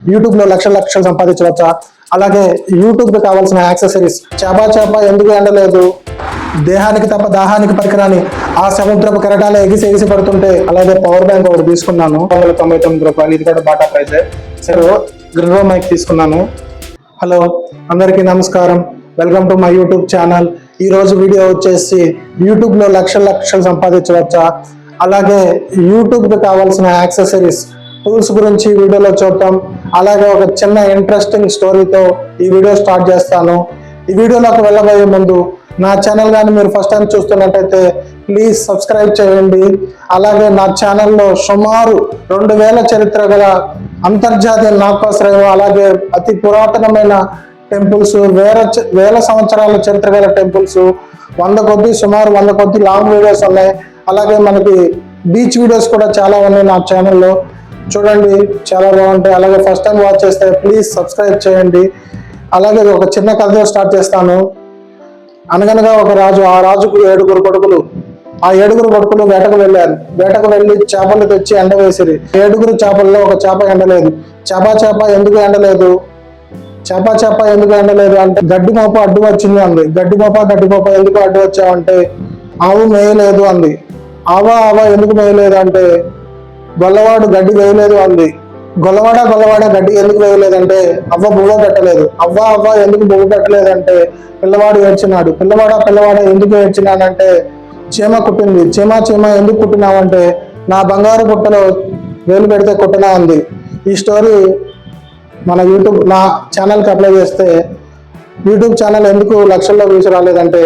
యూట్యూబ్లో లక్షల లక్షలు సంపాదించవచ్చా? అలాగే యూట్యూబ్ కావాల్సిన యాక్సెసరీస్ చేపా చేప ఎందుకు ఎండలేదు? దేహానికి తప్ప దాహానికి పరికరాన్ని ఆ సముద్రపు కెరటాలు ఎగిసి ఎగిసి పడుతుంటే అలాగే పవర్ బ్యాంక్ ఒకటి తీసుకున్నాను. వందల తొంభై తొమ్మిది రూపాయలు. ఇది కూడా బాటా ప్రైజ్. సరే గ్రిరో మైక్ తీసుకున్నాను. హలో అందరికీ నమస్కారం. Welcome to my YouTube channel ఈ రోజు వీడియో వచ్చేసి యూట్యూబ్లో లక్షల లక్షలు సంపాదించవచ్చా? అలాగే యూట్యూబ్ కావాల్సిన యాక్సెసరీస్ టూల్స్ గురించి వీడియోలో చూద్దాం. అలాగే ఒక చిన్న ఇంట్రెస్టింగ్ స్టోరీతో ఈ వీడియో స్టార్ట్ చేస్తాను. ఈ వీడియోలోకి వెళ్ళబోయే ముందు నా ఛానల్ కానీ మీరు ఫస్ట్ టైం చూస్తున్నట్టయితే ప్లీజ్ సబ్స్క్రైబ్ చేయండి. అలాగే నా ఛానల్లో సుమారు రెండు వేల చరిత్ర గల అంతర్జాతీయ నాట్యాశ్రయం అలాగే అతి పురాతనమైన టెంపుల్స్ వేల వేల సంవత్సరాల చరిత్ర గల టెంపుల్స్ వంద కొద్ది సుమారు వంద కొద్ది లాంగ్ వీడియోస్ ఉన్నాయి. అలాగే మనకి బీచ్ వీడియోస్ కూడా చాలా ఉన్నాయి నా ఛానల్లో చూడండి చాలా బాగుంటాయి. అలాగే ఫస్ట్ టైం వాచ్ చేస్తే ప్లీజ్ సబ్స్క్రైబ్ చేయండి. అలాగే ఒక చిన్న కథతో స్టార్ట్ చేస్తాను. అనగనగా ఒక రాజు ఆ రాజుకు ఏడుగురు కొడుకులు. ఆ ఏడుగురు కొడుకులు వేటకు వెళ్ళారు. వేటకు వెళ్ళి చేపలు తెచ్చి ఎండ వేసిరి. ఏడుగురు చేపల్లో ఒక చేప ఎండలేదు. చేప చేప ఎందుకు ఎండలేదు? చేప చేప ఎందుకు ఎండలేదు అంటే గడ్డి మోప అడ్డు వచ్చింది అంది. గడ్డి మోప గడ్డి మోప ఎందుకు అడ్డు వచ్చావంటే ఆవు మేయలేదు అంది. ఆవా ఆవా ఎందుకు మేయలేదు అంటే గొల్లవాడు గడ్డి వేయలేదు అంది గొల్లవాడ గొల్లవాడ గడ్డి ఎందుకు వేయలేదంటే అవ్వ బువ్వ పెట్టలేదు. అవ్వ అవ్వ ఎందుకు బువ్వ పెట్టలేదంటే పిల్లవాడు ఏడ్చినాడు. పిల్లవాడ పిల్లవాడ ఎందుకు ఏడ్చినాడంటే చీమ కుట్టింది. చీమ చీమ ఎందుకు కుట్టినావంటే నా బంగారు పుట్టలో వేలు పెడితే కుట్టినా అంది. ఈ స్టోరీ మన యూట్యూబ్ నా ఛానల్కి అప్లై చేస్తే యూట్యూబ్ ఛానల్ ఎందుకు లక్షల్లో వ్యూస్ రాలేదంటే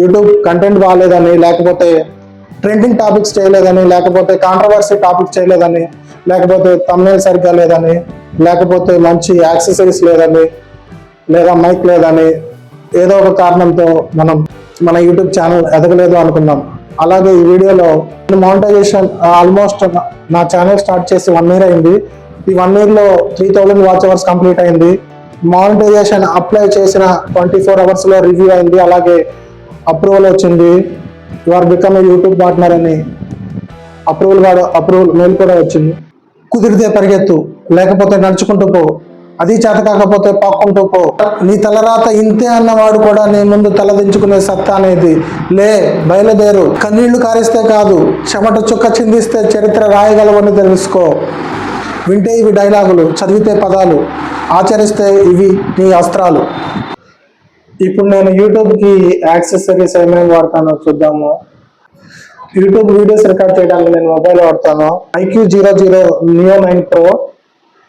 యూట్యూబ్ కంటెంట్ బాగాలేదని లేకపోతే ట్రెండింగ్ టాపిక్స్ చేయలేదని లేకపోతే కాంట్రవర్సీ టాపిక్ చేయలేదని లేకపోతే తమ్నేల్ సరిగ్గా లేదని లేకపోతే మంచి యాక్సెసరీస్ లేదని లేదా మైక్ లేదని ఏదో ఒక కారణంతో మనం మన యూట్యూబ్ ఛానల్ ఎదగలేదు అనుకుందాం అలాగే ఈ వీడియోలో మానిటైజేషన్ ఆల్మోస్ట్ నా ఛానల్ స్టార్ట్ చేసి వన్ ఇయర్ అయింది. ఈ వన్ ఇయర్లో three thousand watch hours complete అయింది. మానిటైజేషన్ అప్లై చేసిన ట్వంటీ ఫోర్ అవర్స్లో రివ్యూ అయింది. అలాగే అప్రూవల్ వచ్చింది. You are become a YouTube partner అని అప్రూవల్ కూడా అప్రూవల్ మెయిల్ కూడా వచ్చింది. కుదిరితే పరిగెత్తు లేకపోతే నడుచుకుంటూ పో. అది చేత కాకపోతే పాక్కుంటూ పో. నీ తలరాత ఇంతే అన్నవాడు కూడా నీ ముందు తలదించుకునే సత్తా అనేది లే బయలుదేరు. కన్నీళ్ళు కారిస్తే కాదు చెమట చుక్క చిందిస్తే చరిత్ర రాయగలవని తెలుసుకో. వింటే ఇవి డైలాగులు చదివితే పదాలు ఆచరిస్తే ఇవి నీ అస్త్రాలు. ఇప్పుడు నేను యూట్యూబ్కి యాక్సెసరీస్ ఏమేమి వాడతానో చూద్దాము. యూట్యూబ్ వీడియోస్ రికార్డ్ చేయడానికి నేను మొబైల్ వాడతాను. IQOO zero zero neo nine pro.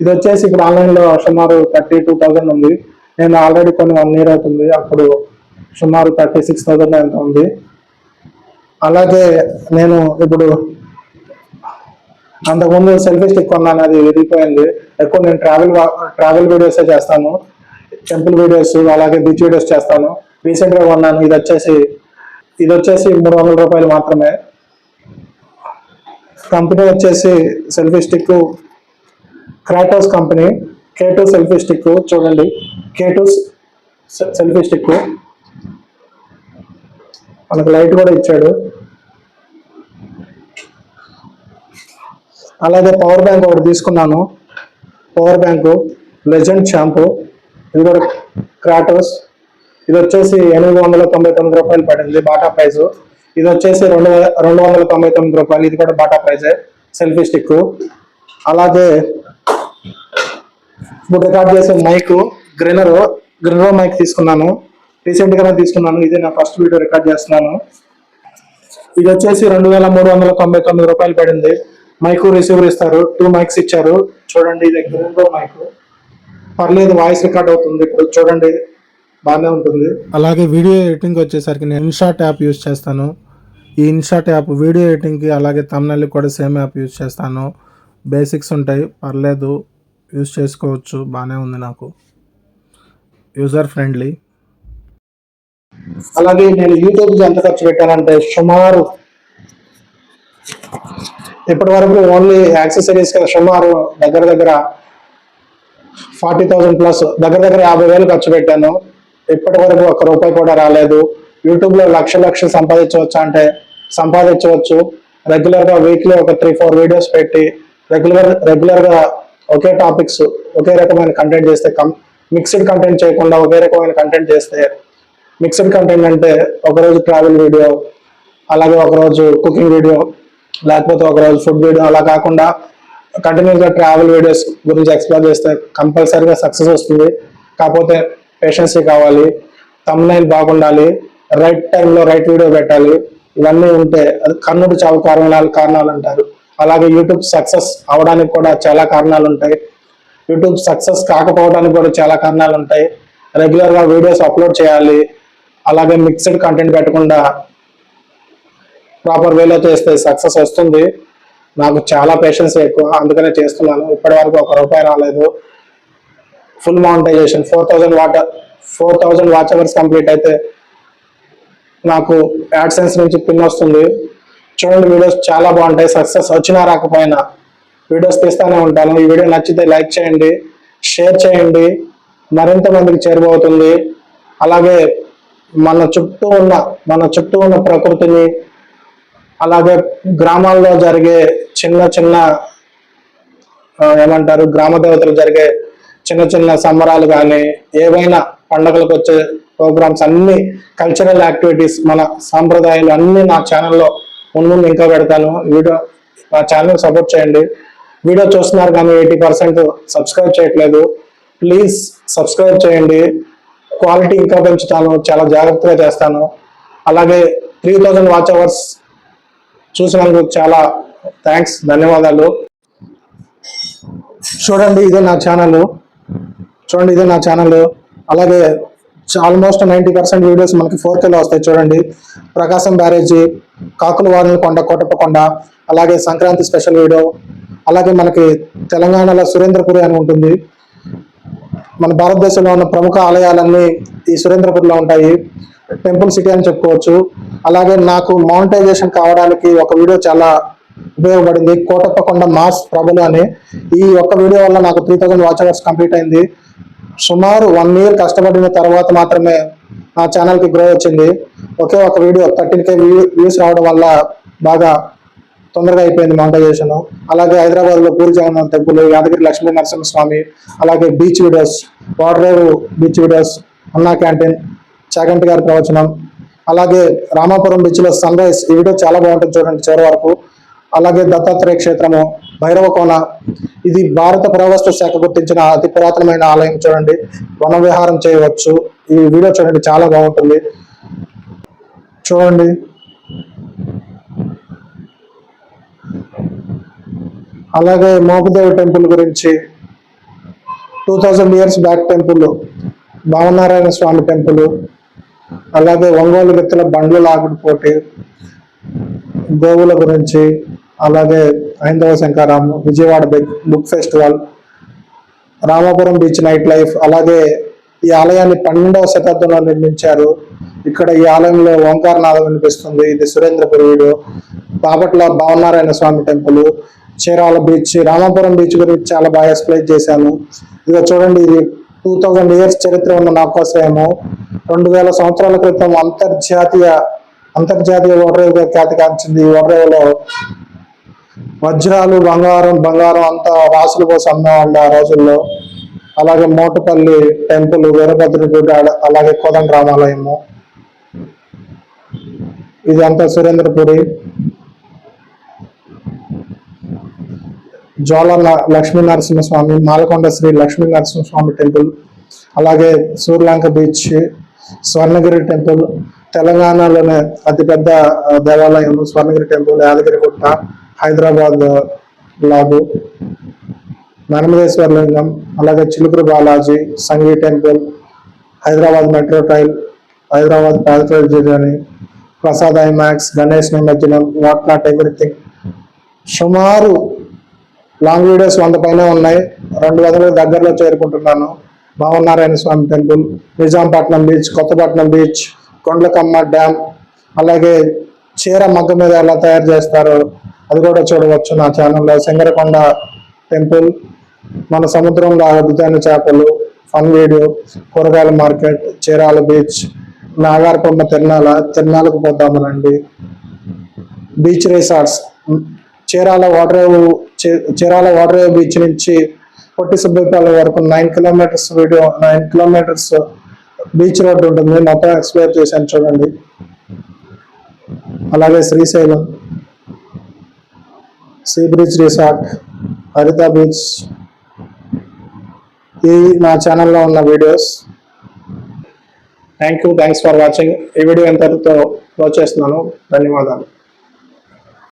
ఇది వచ్చేసి ఇప్పుడు ఆన్లైన్లో సుమారు థర్టీ టూ థౌజండ్ ఉంది. నేను ఆల్రెడీ కొన్ని వన్ ఇయర్ అవుతుంది. అప్పుడు సుమారు థర్టీ సిక్స్ థౌజండ్ ఎంత ఉంది. అలాగే నేను ఇప్పుడు అంతకుముందు సెల్ఫీ స్టిక్ కొన్నాను. అది విరిగిపోయింది. ఎక్కువ నేను ట్రావెల్ ట్రావెల్ వీడియోసే చేస్తాను. టెంపుల్ వీడియోస్ అలాగే బీచ్ వీడియోస్ చేస్తాను. రీసెంట్గా కొన్నాను. ఇది వచ్చేసి ఇది వచ్చేసి మూడు వందల రూపాయలు మాత్రమే. కంపెనీ వచ్చేసి selfie stick Kratos company K two selfie stick చూడండి. కే టూ సెల్ఫీ స్టిక్ మనకు లైట్ కూడా ఇచ్చాడు. అలాగే పవర్ బ్యాంక్ ఒకటి తీసుకున్నాను. పవర్ బ్యాంకు లెజెండ్ షాంపూ ఇది కూడా క్రాటోస్ ఇది వచ్చేసి ఎనిమిది వందల తొంభై తొమ్మిది రూపాయలు పడింది బాటా ప్రైస్. ఇది వచ్చేసి రెండు రెండు వందల తొంభై తొమ్మిది రూపాయలు. ఇది కూడా బాటా ప్రైజే సెల్ఫీ స్టిక్ అలాగే ఇప్పుడు రికార్డ్ చేసే మైక్ గ్రినర్ గ్రినర్ మైక్ తీసుకున్నాను. రీసెంట్ గానే తీసుకున్నాను. ఇది నా ఫస్ట్ వీడియో రికార్డ్ చేస్తున్నాను. ఇది వచ్చేసి రెండు వేల మూడు వందల తొంభై తొమ్మిది రూపాయలు పడింది. మైకు రిసీవర్ ఇస్తారు. టూ మైక్స్ ఇచ్చారు. చూడండి ఇది గ్రినర్ మైక్. పర్లేదు వాయిస్ రికార్డ్ అవుతుంది. ఇప్పుడు చూడండి బాగానే ఉంటుంది. అలాగే వీడియో ఎడిటింగ్ వచ్చేసరికి నేను ఇన్షాట్ యాప్ యూస్ చేస్తాను. ఈ ఇన్షాట్ యాప్ వీడియో ఎడిటింగ్కి అలాగే తమిళ కూడా సేమ్ యాప్ యూస్ చేస్తాను. బేసిక్స్ ఉంటాయి పర్లేదు యూస్ చేసుకోవచ్చు బాగానే ఉంది నాకు. User friendly. అలాగే నేను యూట్యూబ్కి ఎంత ఖర్చు పెట్టానంటే సుమారు ఇప్పటి వరకు ఓన్లీ యాక్సెసరీస్ సుమారు దగ్గర దగ్గర ఫార్టీ థౌసండ్ ప్లస్ దగ్గర దగ్గర యాభై వేలు ఖర్చు పెట్టాను. ఇప్పటి వరకు ఒక్క రూపాయి కూడా రాలేదు. యూట్యూబ్లో లక్ష లక్షలు సంపాదించవచ్చు అంటే సంపాదించవచ్చు. రెగ్యులర్గా వీక్లీ ఒక త్రీ ఫోర్ వీడియోస్ పెట్టి రెగ్యులర్ రెగ్యులర్గా ఒకే టాపిక్స్ ఒకే రకమైన కంటెంట్ చేస్తే కం మిక్స్డ్ కంటెంట్ చేయకుండా ఒకే రకమైన కంటెంట్ చేస్తే మిక్స్డ్ కంటెంట్ అంటే ఒకరోజు ట్రావెల్ వీడియో అలాగే ఒకరోజు కుకింగ్ వీడియో లేకపోతే ఒకరోజు ఫుడ్ వీడియో అలా కాకుండా కంటిన్యూస్గా ట్రావెల్ వీడియోస్ గురించి ఎక్స్ప్లోర్ చేస్తే కంపల్సరీగా సక్సెస్ వస్తుంది. కాకపోతే పేషెన్సీ కావాలి తమ్నైల్ బాగుండాలి రైట్ టైంలో రైట్ వీడియో పెట్టాలి ఇవన్నీ ఉంటే అది కన్నుడు చావు కారణాలు కారణాలు అంటారు. అలాగే యూట్యూబ్ సక్సెస్ అవడానికి కూడా చాలా కారణాలు ఉంటాయి. యూట్యూబ్ సక్సెస్ కాకపోవడానికి కూడా చాలా కారణాలు ఉంటాయి. రెగ్యులర్గా వీడియోస్ అప్లోడ్ చేయాలి. అలాగే మిక్స్డ్ కంటెంట్ పెట్టకుండా ప్రాపర్ వేలో చేస్తే సక్సెస్ వస్తుంది. నాకు చాలా పేషెన్స్ ఎక్కువ అందుకనే చేస్తున్నాను. ఇప్పటి వరకు ఒక రూపాయి రాలేదు. Full monetization four thousand what four thousand watch hours complete అయితే నాకు యాడ్సెన్స్ నుంచి పిన్ వస్తుంది. చూడండి వీడియోస్ చాలా బాగుంటాయి. సక్సెస్ వచ్చినా రాకపోయినా వీడియోస్ తీస్తానే ఉంటాను. ఈ వీడియో నచ్చితే లైక్ చేయండి షేర్ చేయండి. మరింత మందికి చేరువవుతుంది. అలాగే మన చుట్టూ ఉన్న మన చుట్టూ ఉన్న ప్రకృతిని అలాగే గ్రామాల్లో జరిగే చిన్న చిన్న ఏమంటారు గ్రామ దేవతలు జరిగే చిన్న చిన్న సంబరాలు కానీ ఏవైనా పండగలకు వచ్చే ప్రోగ్రామ్స్ అన్ని కల్చరల్ యాక్టివిటీస్ మన సాంప్రదాయాలు అన్ని నా ఛానల్లో ముందు ఇంకా పెడతాను. వీడియో నా ఛానల్ సపోర్ట్ చేయండి. వీడియో చూస్తున్నారు కానీ ఎయిటీ పర్సెంట్ సబ్స్క్రైబ్ చేయట్లేదు. ప్లీజ్ సబ్స్క్రైబ్ చేయండి. క్వాలిటీ ఇంకా పెంచుతాను. చాలా జాగ్రత్తగా చేస్తాను. అలాగే త్రీ థౌజండ్ వాచ్ అవర్స్ చూసినందుకు చాలా థ్యాంక్స్ ధన్యవాదాలు. చూడండి ఇదే నా ఛానల్ చూడండి ఇదే నా ఛానల్ అలాగే ఆల్మోస్ట్ నైంటీ పర్సెంట్ వీడియోస్ మనకి ఫోర్ కేలో వస్తాయి చూడండి. ప్రకాశం బ్యారేజీ కాకుల వారిని కొండ కోటప్పకొండ అలాగే సంక్రాంతి స్పెషల్ వీడియో అలాగే మనకి తెలంగాణలో సురేంద్రపురి అని ఉంటుంది. మన భారతదేశంలో ఉన్న ప్రముఖ ఆలయాలన్నీ ఈ సురేంద్రపూర్లో ఉంటాయి. టెంపుల్ సిటీ అని చెప్పుకోవచ్చు. అలాగే నాకు మానిటైజేషన్ కావడానికి ఒక వీడియో చాలా ఉపయోగపడింది. కోటప్పకొండ మాస్ ప్రభులు అని. ఈ ఒక్క వీడియో వల్ల నాకు three thousand watch hours complete అయింది. సుమారు వన్ ఇయర్ కష్టపడిన తర్వాత మాత్రమే నా ఛానల్కి గ్రో వచ్చింది. ఒకే ఒక వీడియో థర్టీన్ కే వ్యూస్ రావడం వల్ల బాగా తొందరగా అయిపోయింది మానిటైజేషన్ అలాగే హైదరాబాద్లో పూరి జగన్నాథ్ టెంపుల్ యాదగిరి లక్ష్మీ నరసింహస్వామి అలాగే beach videos water beach videos Anna canteen Chaganti గారి ప్రవచనం అలాగే రామాపురం బీచ్లో సన్ రైజ్ ఈ వీడియో చాలా బాగుంటుంది చూడండి చివరి వరకు. అలాగే దత్తాత్రేయ క్షేత్రము భైరవ కోన ఇది భారత పురావస్తు శాఖ గుర్తించిన అతి పురాతనమైన ఆలయం చూడండి. వన విహారం చేయవచ్చు. ఈ వీడియో చూడండి చాలా బాగుంటుంది. చూడండి. అలాగే మోపదేవి టెంపుల్ గురించి two thousand years back temple Bhavanarayana Swamy temple అలాగే ఒంగోలు వ్యక్తుల బండ్ల లాగుడు పోటీ గోవుల గురించి అలాగే హైందవ శంకారాం Vijayawada book festival Ramapuram beach night life అలాగే ఈ ఆలయాన్ని పన్నెండవ శతాబ్దంలో నిర్మించారు ఇక్కడ ఈ ఆలయంలో ఓంకారనాథం వినిపిస్తుంది. ఇది సురేంద్రపురి వీడు. Bapatla Bhavanarayana Swamy temple. Chirala beach Ramapuram beach గురించి చాలా బాగా ఎక్స్ప్లెయిన్ చేశాను. ఇదిగో చూడండి ఇది టూ థౌజండ్ ఇయర్స్ చరిత్ర ఉన్న నౌకాశ్రయము రెండు వేల సంవత్సరాల క్రితం అంతర్జాతీయ అంతర్జాతీయ ఓడరేవుగా ఖ్యాతి కాంచింది ఈ ఓడరేవులో వజ్రాలు బంగారం బంగారం అంతా రాసులు పోసి అమ్మేవాళ్ళు ఆ రోజుల్లో. అలాగే మోటపల్లి టెంపుల్ వీరభద్రుడు అలాగే కోదండ రామాలయము. ఇది అంతా సురేంద్రపురి జ్వాల లక్ష్మీ నరసింహస్వామి మాలకొండ శ్రీ లక్ష్మీ నరసింహస్వామి టెంపుల్ అలాగే సూర్యలంక బీచ్ స్వర్ణగిరి టెంపుల్ తెలంగాణలోనే అతిపెద్ద దేవాలయం స్వర్ణగిరి టెంపుల్ యాదగిరిగుట్ట హైదరాబాద్ లాగు నర్మదేశ్వర లింగం అలాగే చిలుకురు Balaji Sanghi temple Hyderabad metro tile Hyderabad palace journey Prasad IMAX Ganesh నిమజ్జనం వాట్ నాట్ ఎవ్రీథింగ్. సుమారు లాంగ్ వీడియోస్ వంద పైన ఉన్నాయి. రెండు వందల దగ్గరలో చేరుకుంటున్నాను. Bhavanarayana Swamy temple Nizampatnam beach Kothapatnam beach Kondalakamma dam అలాగే చీర మగ్గ మీద ఎలా తయారు చేస్తారో అది కూడా చూడవచ్చు నా ఛానల్లో. సింగరకొండ టెంపుల్ మన సముద్రంలో అద్భుతమైన చేపలు ఫన్ వీడియో కూరగాయల మార్కెట్ చీరాల బీచ్ నాగార్కొండ తిరణాల తిరణాలకు పోతామనండి beach resorts. Chirala water Chirala water beach నుంచి పొట్టి సుబ్బైపాలెం వరకు nine kilometres video nine kilometres beach road ఉంటుంది. మొత్తం ఎక్స్ప్లోర్ చేశాను చూడండి. అలాగే Srisailam sea bridge resort Haritha beach. ఈ నా ఛానల్లో ఉన్న videos thank you thanks for watching ఈ వీడియో ఎంతటితో క్లోజ్ చేస్తున్నాను. ధన్యవాదాలు.